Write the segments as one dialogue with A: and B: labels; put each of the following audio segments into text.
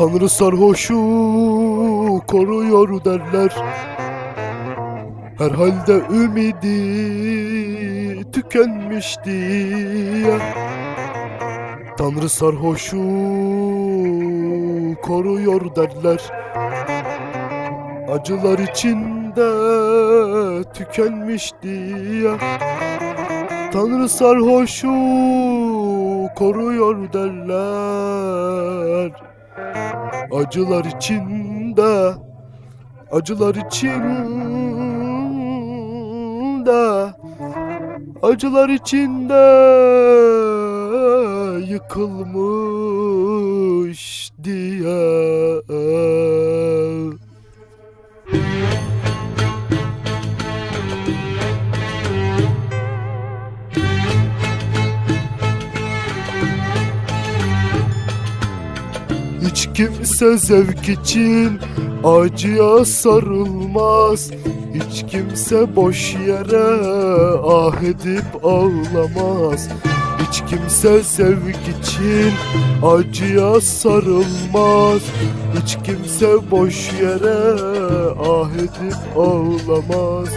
A: Tanrı sarhoşu koruyor derler. Herhalde ümidi tükenmişti ya. Tanrı sarhoşu koruyor derler. Acılar içinde tükenmişti ya. Tanrı sarhoşu koruyor derler. Acılar içinde, acılar içinde, acılar içinde yıkılmış diye. Kimse zevk için acıya sarılmaz. Hiç kimse boş yere ah edip ağlamaz. Hiç kimse zevk için acıya sarılmaz. Hiç kimse boş yere ah edip ağlamaz.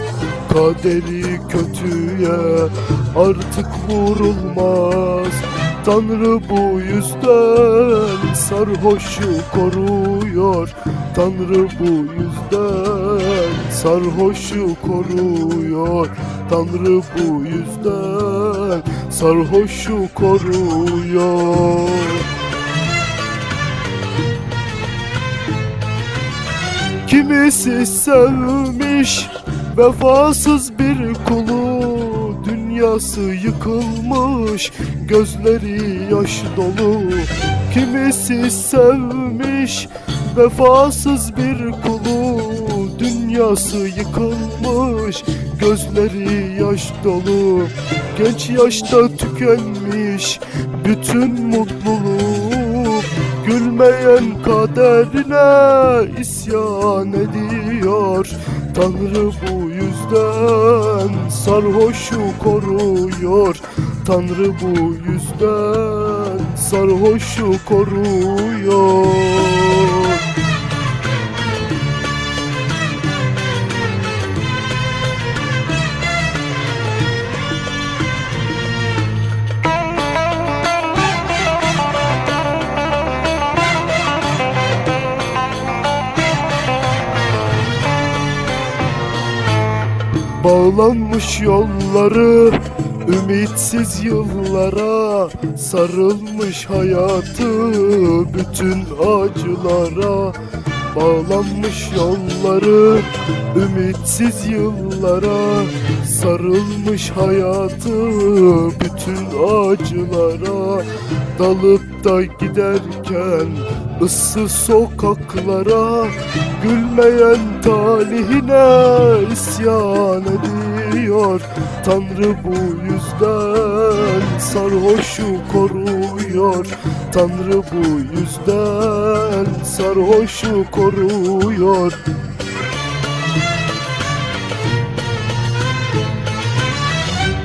A: Kaderi kötüye artık vurulmaz Tanrı bu yüzden sarhoşu koruyor. Tanrı bu yüzden sarhoşu koruyor. Tanrı bu yüzden sarhoşu koruyor. Kimisi sevmiş vefasız bir kulu Dünyası yıkılmış gözleri yaş dolu. Kimisi sevmiş vefasız bir kulu. Dünyası yıkılmış gözleri yaş dolu. Genç yaşta tükenmiş bütün mutluluk. Gülmeyen kaderine isyan ediyor Tanrı bu yüzden sarhoşu koruyor. Tanrı bu yüzden sarhoşu koruyor Bağlanmış yolları ümitsiz yıllara Sarılmış hayatı bütün acılara. Bağlanmış yolları ümitsiz yıllara Sarılmış hayatı bütün acılara. Dalıp da giderken ıssız sokaklara Gülmeyen talihine isyan ediyor. Tanrı bu yüzden sarhoşu koruyor. Tanrı bu yüzden sarhoşu koruyor.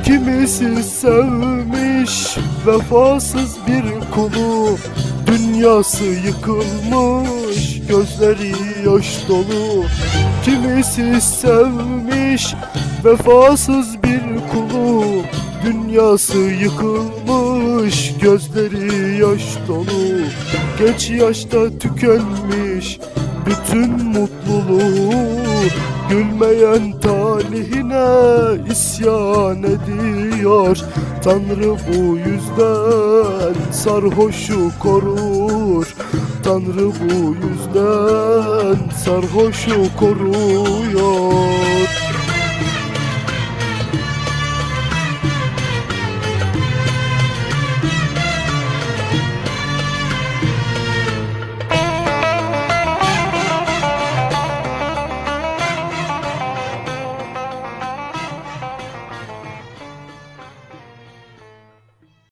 A: Kimisi sevmiş vefasız bir kulu Dünyası yıkılmış gözleri yaş dolu. Kimisi sevmiş vefasız bir kulu. Dünyası yıkılmış gözleri yaş dolu. Geç yaşta tükenmiş bütün mutluluğu Gülmeyen talihine isyan ediyor. Tanrı bu yüzden sarhoşu korur. Tanrı bu yüzden sarhoşu koruyor